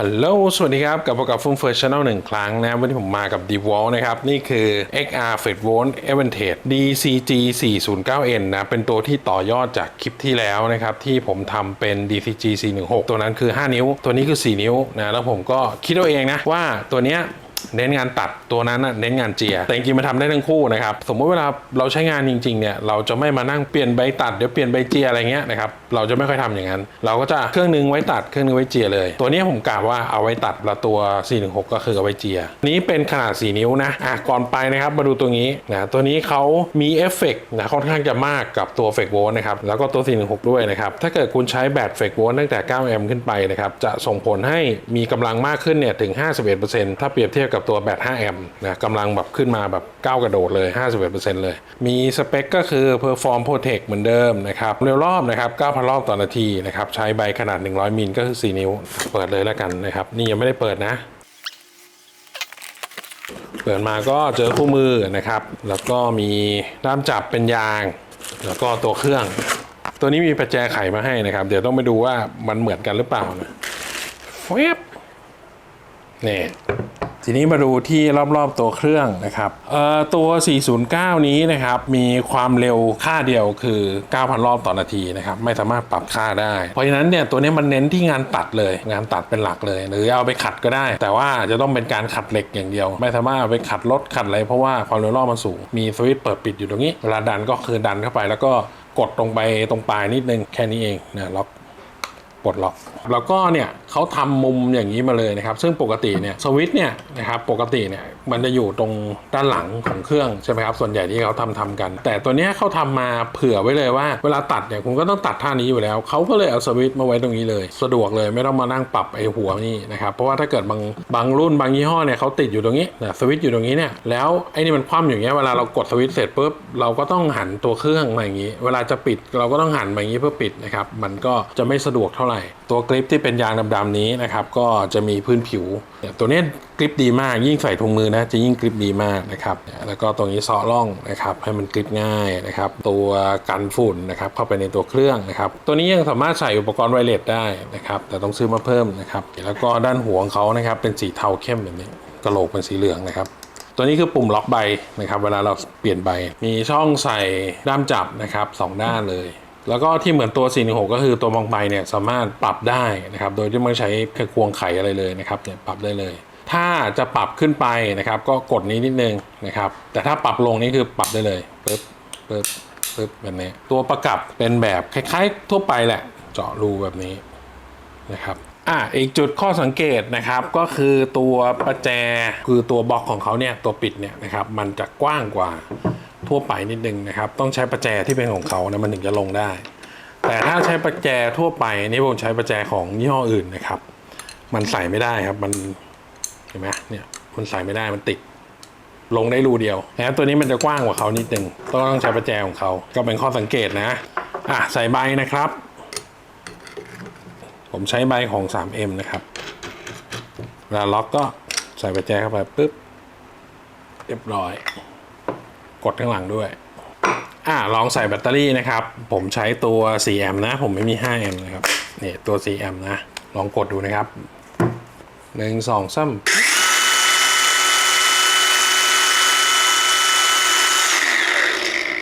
ฮัลโหล สวัสดีครับ กับพบกับฟุ้งเฟิร์ชแนลหนึ่งครั้งนะ วันนี้ผมมากับ d e v o l นะครับ นี่คือ XR f e d v o l Avantage DCG 409N นะ เป็นตัวที่ต่อยอดจากคลิปที่แล้วนะครับ ที่ผมทำเป็น DCG 416 ตัวนั้นคือ 5 นิ้ว ตัวนี้คือ 4 นิ้วนะ แล้วผมก็คิดเอาเองนะ ว่าตัวเนี้ย เน้นงานตัดตัวนั้นน่ะเน้นงานเจีย แต่จริงๆมันทำได้ทั้งคู่นะครับ สมมติเวลาเราใช้งานจริงๆเนี่ยเราจะไม่มานั่งเปลี่ยนใบตัดเดี๋ยวเปลี่ยนใบเจียอะไรเงี้ยนะครับเราจะไม่ค่อยทำอย่างนั้น เราก็จะเครื่องหนึงไว้ตัดเครื่องหนึงไว้เจียเลย ตัวนี้ผมกะว่าเอาไว้ตัดล้วตัว 416 ก็คือเอาไว้เจีย นี้เป็นขนาด 4 นิ้วนะอะก่อนไปนะครับมาดูตัวนี้นะตัวนี้เขามีเอฟเฟกต์นะค่อนข้างจะมากกับตัวเฟกโวลต์นะครับแล้วก็ตัว 416 ด้วยนะครับถ้าเกิดคุณใช้แบตเฟกโวลต์ตั้งแต่9แอมป์ขึ้นไปนะครับจะส่งผลให้มีกำลังมากขึ้นเนี่ยถึง 51%ถ้าเปรียบเทียบกับตัวแบต5แอมป์นะกำลังแบบขึ้นมาแบบก้าวกระโดดเลย 51%เลย มีสเปคก็คือ Perform Protect เหมือนเดิมนะครับ เร็วรอบนะครับ 9,000 รอบต่อนาทีนะครับ ใช้ใบขนาด 100 มิลก็คือ 4 นิ้ว เปิดเลยแล้วกันนะครับ นี่ยังไม่ได้เปิดนะ เปิดมาก็เจอคู่มือนะครับ แล้วก็มีด้ามจับเป็นยาง แล้วก็ตัวเครื่อง ตัวนี้มีประแจไขมาให้นะครับ เดี๋ยวต้องไปดูว่ามันเหมือนกันหรือเปล่านะเฟบนี่ ทีนี้มาดูที่รอบๆตัวเครื่องนะครับตัว 409 นี้นะครับมีความเร็วค่าเดียวคือ 9,000 รอบต่อนาทีนะครับไม่สามารถปรับค่าได้ เพราะฉะนั้นเนี่ยตัวนี้มันเน้นที่งานตัดเลยงานตัดเป็นหลักเลย หรือเอาไปขัดก็ได้ แต่ว่าจะต้องเป็นการขัดเหล็กอย่างเดียว ไม่สามารถเอาไปขัดรถขัดอะไรเพราะว่าความเร็วรอบมันสูง มีสวิตช์เปิดปิดอยู่ตรงนี้เวลาดันก็คือดันเข้าไปแล้วก็กดตรงไปตรงปลายนิดนึงแค่นี้เองนะล็อก ปลดล็อก แล้วก็เนี่ยเขาทำมุมอย่างนี้มาเลยนะครับ ซึ่งปกติเนี่ยสวิตช์เนี่ยนะครับปกติเนี่ย มันจะอยู่ตรงด้านหลังของเครื่องใช่ไหมครับ ส่วนใหญ่ที่เขาทำทำกัน แต่ตัวเนี้ยเขาทำมาเผื่อไว้เลยว่า เวลาตัดเนี่ยคุณก็ต้องตัดท่านี้อยู่แล้ว เขาก็เลยเอาสวิตช์มาไว้ตรงนี้เลย สะดวกเลยไม่ต้องมานั่งปรับไอ้หัวนี่นะครับ เพราะว่าถ้าเกิดบางบางรุ่นบางยี่ห้อเนี่ยเขาติดอยู่ตรงนี้นะสวิตช์อยู่ตรงนี้เนี่ย แล้วไอ้นี่มันคว่ำอย่างเงี้ยเวลาเรากดสวิตช์เสร็จปุ๊บเราก็ต้องหันตัวเครื่องมาอย่างนี้ เวลาจะปิดเราก็ต้องหันมาอย่างนี้เพื่อปิดนะครับ มันก็จะไม่สะดวกเท่าไหร่ ตัวกริปที่เป็นยางดำๆนี้นะครับ ก็จะมีพื้นผิว ตัวนี้กริปดีมากยิ่งใส่ถุงมือนะจะยิ่งกริปดีมากนะครับแล้วก็ตรงนี้ซาะร่องนะครับให้มันกริปง่ายนะครับตัวกันฝุ่นนะครับเข้าไปในตัวเครื่องนะครับตัวนี้ยังสามารถใส่อุปกรณ์ไวเลสได้นะครับแต่ต้องซื้อมาเพิ่มนะครับแล้วก็ด้านหัวของเขานะครับเป็นสีเทาเข้มแบบนี้กระโหลกเป็นสีเหลืองนะครับตัวนี้คือปุ่มล็อกใบนะครับเวลาเราเปลี่ยนใบ มีช่องใส่ด้ามจับนะครับสองด้านเลย แล้วก็ที่เหมือนตัว 416 ก็คือตัวบางใบเนี่ยสามารถปรับได้นะครับโดยที่ไม่ใช้แค่ควงไขอะไรเลยนะครับเนี่ยปรับได้เลย ถ้าจะปรับขึ้นไปนะครับ ก็กดนี้นิดนึงนะครับ แต่ถ้าปรับลงนี่คือปรับได้เลยปึ๊บปึ๊บปึ๊บแบบนี้ ตัวประกับเป็นแบบคล้าย ๆ ทั่วไปแหละ เจาะรูแบบนี้นะครับอะอีกจุดข้อสังเกตนะครับก็คือตัวประแจคือตัวบล็อกของเขาเนี่ยตัวปิดเนี่ยนะครับมันจะกว้างกว่าทั่วไปนิดนึงนะครับ ต้องใช้ประแจที่เป็นของเขานะมันถึงจะลงได้ แต่ถ้าใช้ประแจทั่วไปนี่ผมใช้ประแจของยี่ห้ออื่นนะครับ มันใส่ไม่ได้ครับมัน ห็นไหมเนี่ยมันใส่ไม่ได้มันติด ลงได้รูเดียวนะตัวนี้มันจะกว้างกว่าเขานิดนึงต้องใช้ประแจของเขาก็เป็นข้อสังเกตนะอะใส่ใบนะครับ ผมใช้ใบของ 3M นะครับเวลาล็อกก็ใส่ประแจเข้าไปปึ๊บเรียบร้อย กดข้างหลังด้วยอะลองใส่แบตเตอรี่นะครับ ผมใช้ตัว 4m นะ ผมไม่มี 5m นะครับเนี่ยตัว 4m นะ ลองกดดูนะครับหนึ่งสองซ้3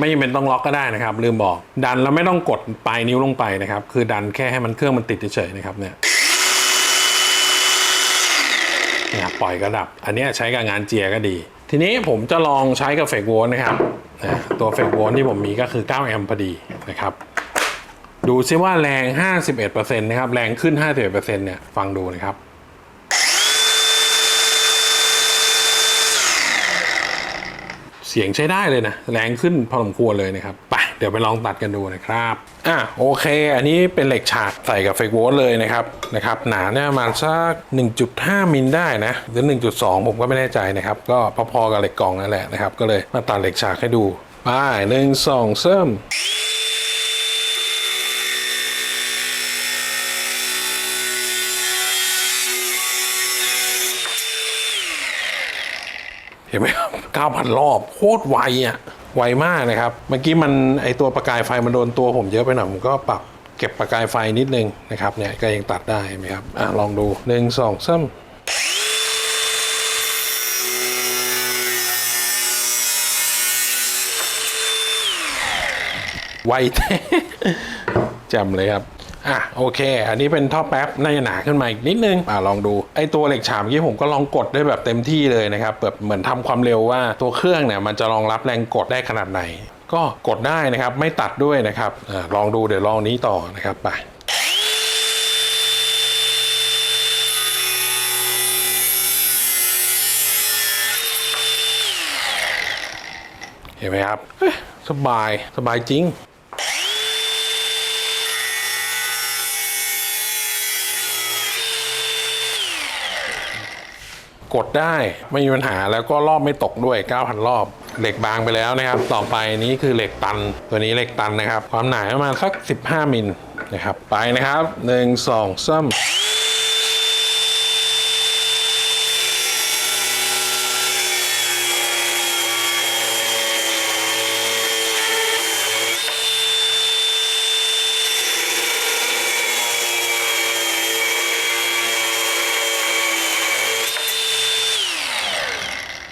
ไม่จำเป็นต้องล็อกก็ได้นะครับ ลืมบอก ดันแล้วไม่ต้องกดปลายนิ้วลงไปนะครับ คือดันแค่ให้มันเครื่องมันติดเฉยๆนะครับเนี่ยเนี่ยปล่อยก็ดับ อันนี้ใช้กับงานเจียก็ดี ทีนี้ผมจะลองใช้กับเฟกโวล์นะครับนะตัวเฟกโวล์ที่ผมมีก็คือ 9 แอมป์พอดีนะครับ ดูซิว่าแรง 51%นะครับ แรงขึ้น 51%เนี่ย ฟังดูนะครับ เสียงใช้ได้เลยนะ แรงขึ้นพอสมควรเลยนะครับไปเดี๋ยวไปลองตัดกันดูนะครับอะโอเค อันนี้เป็นเหล็กฉากใส่กับเฟกโวลเลยนะครับนะครับหนาเนี่ยประมาณสัก1.5 มิลได้นะหรือ 1.2 ผมก็ไม่แน่ใจนะครับ ก็พอๆกับเหล็กกล่องนั่นแหละนะครับ ก็เลยมาตัดเหล็กฉากให้ดูไปหนึ่งสองเริ่มเห็นไหมครับ 9,000 รอบโคตรไวอะไวมากนะครับ เมื่อกี้มันไอตัวประกายไฟมันโดนตัวผมเยอะไปหน่อยผมก็ปรับเก็บประกายไฟนิดนึงนะครับเนี่ยก็ยังตัดได้ไหมครับอะลองดูหนึ่งสองสามไวแท้จำเลยครับ อะโอเค อันนี้เป็นท่อแป๊บน่าจะหนาขึ้นมาอีกนิดนึงอะลองดูไอตัวเหล็กฉาบเมื่อกี้ผมก็ลองกดได้แบบเต็มที่เลยนะครับแบบเหมือนทำความเร็วว่าตัวเครื่องเนี่ยมันจะรองรับแรงกดได้ขนาดไหน ก็กดได้นะครับไม่ตัดด้วยนะครับอาลองดูเดี๋ยวลองนี้ต่อนะครับไปเห็นไหมครับเอ้ยสบายสบายจริง กดได้ไม่มีปัญหาแล้วก็รอบไม่ตกด้วย 9,000 รอบ เหล็กบางไปแล้วนะครับ ต่อไปนี้คือเหล็กตัน ตัวนี้เหล็กตันนะครับ ความหนาประมาณสัก 15 มิลนะครับ ไปนะครับ 1 2 3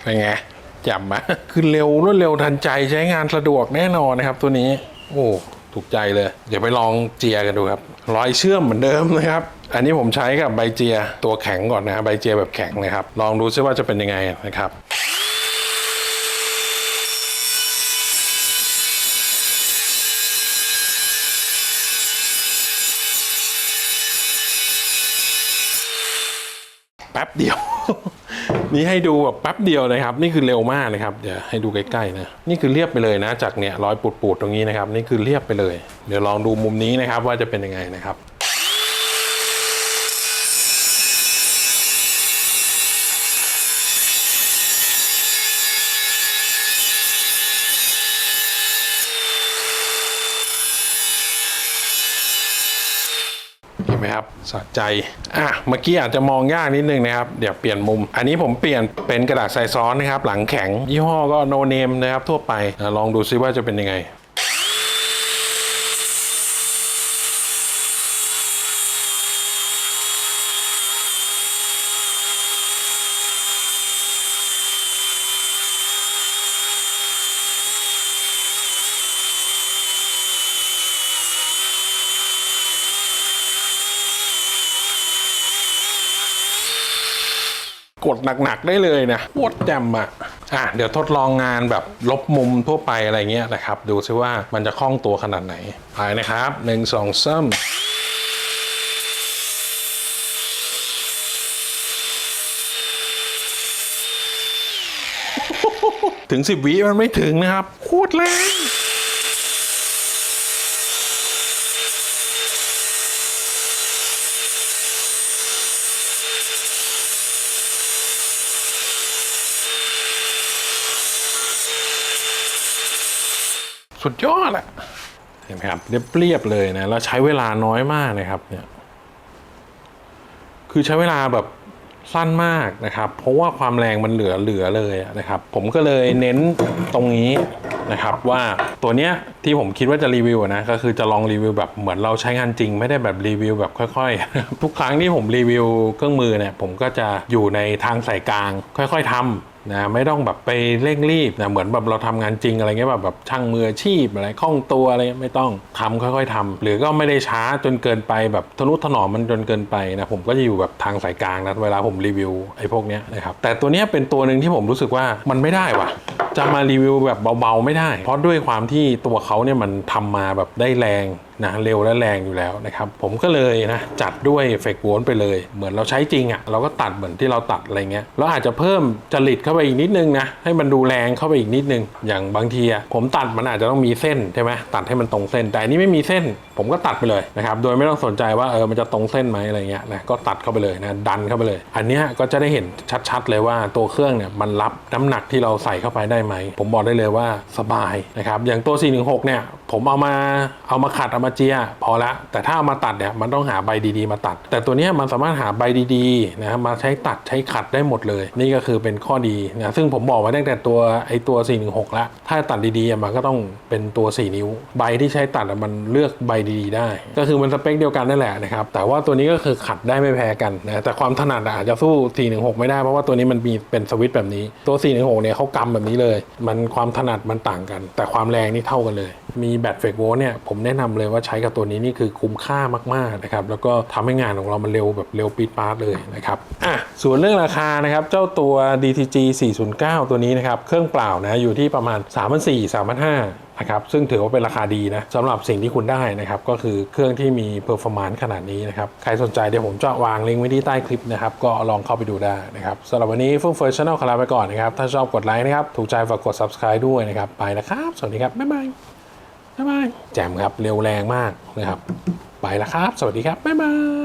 เป็นไงจับมาคือเร็วรวดเร็วทันใจใช้งานสะดวกแน่นอนนะครับ ตัวนี้ โอ้ถูกใจเลย เดี๋ยวไปลองเจียกันดูครับ รอยเชื่อมเหมือนเดิมนะครับ อันนี้ผมใช้กับใบเจียตัวแข็งก่อนนะครับใบเจียแบบแข็งนะครับ ลองดูซิว่าจะเป็นยังไงนะครับแป๊บเดียว นี่ให้ดูแบบแป๊บเดียวนะครับ นี่คือเร็วมากนะครับ เดี๋ยวให้ดูใกล้ๆนะ นี่คือเรียบไปเลยนะ จากเนี่ยรอยปูดๆตรงนี้นะครับ นี่คือเรียบไปเลย เดี๋ยวลองดูมุมนี้นะครับว่าจะเป็นยังไงนะครับ เห็ นไหมครับสะใจอะเมื่อกี้อาจจะมองยากนิดนึงนะครับเดี๋ยวเปลี่ยนมุม อันนี้ผมเปลี่ยนเป็นกระดาษใส่ซ้อนนะครับหลังแข็ง ยี่ห้อก็โนเนมนะครับทั่วไปลองดูซิว่าจะเป็นยังไง กดหนักๆได้เลยนะปวดแจมอะอะเดี๋ยวทดลองงานแบบลบมุมทั่วไปอะไรเงี้ยนะครับ ดูซิว่ามันจะคล่องตัวขนาดไหนไปนะครับหนึ่งสองสามถึง 10วิมันไม่ถึงนะครับโคตรแรง สุดยอดอะเห็นไหมครับเรียบเรียบเลยนะแล้วใช้เวลาน้อยมากนะครับเนี่ยคือใช้เวลาแบบสั้นมากนะครับ เพราะว่าความแรงมันเหลือเหลือเลยนะครับ ผมก็เลยเน้นตรงนี้นะครับว่าตัวเนี้ยที่ผมคิดว่าจะรีวิวนะก็คือจะลองรีวิวแบบเหมือนเราใช้งานจริง ไม่ได้แบบรีวิวแบบค่อยๆ ทุกครั้งที่ผมรีวิวเครื่องมือเนี่ยผมก็จะอยู่ในทางสายกลาง ค่อย ๆทำ นะไม่ต้องแบบไปเร่งรีบนะเหมือนแบบเราทำงานจริงอะไรเงี้ยแบบแบบช่างมืออาชีพอะไรคล่องตัวอะไรไม่ต้องทำค่อยๆทำหรือก็ไม่ได้ช้าจนเกินไปแบบทนุถนอมมันจนเกินไปนะผมก็จะอยู่แบบทางสายกลางนะเวลาผมรีวิวไอ้พวกเนี้ยนะครับแต่ตัวเนี้ยเป็นตัวหนึ่งที่ผมรู้สึกว่ามันไม่ได้ว่ะ จะมารีวิวแบบเบาๆไม่ได้ เพราะด้วยความที่ตัวเขาเนี่ยมันทำมาแบบได้แรง นะเร็วและแรงอยู่แล้วนะครับผมก็เลยนะจัดด้วยเฟกโวนไปเลย เหมือนเราใช้จริงอะ่ะเราก็ตัดเหมือนที่เราตัดอะไรเงี้ยเราอาจจะเพิ่มจริตเข้าไปอีกนิดนึงนะให้มันดูแรงเข้าไปอีกนิดนึง อย่างบางทีอะผมตัดมันอาจจะต้องมีเส้นใช่ไหมตัดให้มันตรงเส้น แต่อันนี้ไม่มีเส้น ผมก็ตัดไปเลยนะครับโดยไม่ต้องสนใจว่าเออมันจะตรงเส้นไหมอะไรเงี้ยนะก็ตัดเข้าไปเลยนะดันเข้าไปเลย อันนี้ก็จะได้เห็นชัดๆเลยว่าตัวเครื่องเนี่ยมันรับน้ำหนักที่เราใส่เข้าไปได้ไหมผมบอกได้เลยว่าสบายนะครับอย่างตัว 416 เนี่ย ผมเอามาเอามาขัดเอามาเจียพอละแต่ถ้าเอามาตัดเนี่ยมันต้องหาใบดีๆ มาตัด แต่ตัวนี้มันสามารถหาใบดีๆนะมาใช้ตัดใช้ขัดได้หมดเลย นี่ก็คือเป็นข้อดีนะซึ่งผมบอกไว้ตั้งแต่ตัวไอตัว 416 ละ ถ้าตัดดีๆมันก็ต้องเป็นตัว 4 นิ้ว ใบที่ใช้ตัดมันเลือกใบดีๆ ได้ ก็คือมันสเปคเดียวกันนั่นแหละนะครับแต่ว่าตัวนี้ก็คือขัดได้ไม่แพ้กันนะแต่ความถนัดอะอาจจะสู้ 416 ไม่ได้เพราะว่าตัวนี้มันมีเป็นสวิตช์แบบนี้ตัว 416 เนี่ยเขากำแบบนี้เลย มันความถนัดมันต่างกัน แต่ความแรงนี่เท่ากันเลย มีแบตเฟกโวลต์เนี่ยผมแนะนำเลยว่าใช้กับตัวนี้นี่คือคุ้มค่ามากๆนะครับแล้วก็ทำให้งานของเรามันเร็วแบบเร็วปีดปาร์ตเลยนะครับอะส่วนเรื่องราคานะครับเจ้าตัว DTG 409 ตัวนี้นะครับเครื่องเปล่านะอยู่ที่ประมาณ 3,400 3,500นะครับซึ่งถือว่าเป็นราคาดีนะสำหรับสิ่งที่คุณได้นะครับก็คือเครื่องที่มีเพอร์ฟอร์มานซ์ขนาดนี้นะครับใครสนใจเดี๋ยวผมจะวางลิงก์ไว้ที่ใต้คลิปนะครับก็ลองเข้าไปดูได้นะครับสำหรับวันนี้ฟึ่งเฟิร์สช n นลขอลาไปก่อนนะครับถ้าชอบกดไลค์นะครับถูกใจฝากกด subscribe ด้วยนะครับไปแล้วครับ สวัสดีครับ บ๊ายบาย บ๊ายบายแจ่มครับเร็วแรงมากนะครับ ไปแล้วครับ สวัสดีครับ บ๊ายบาย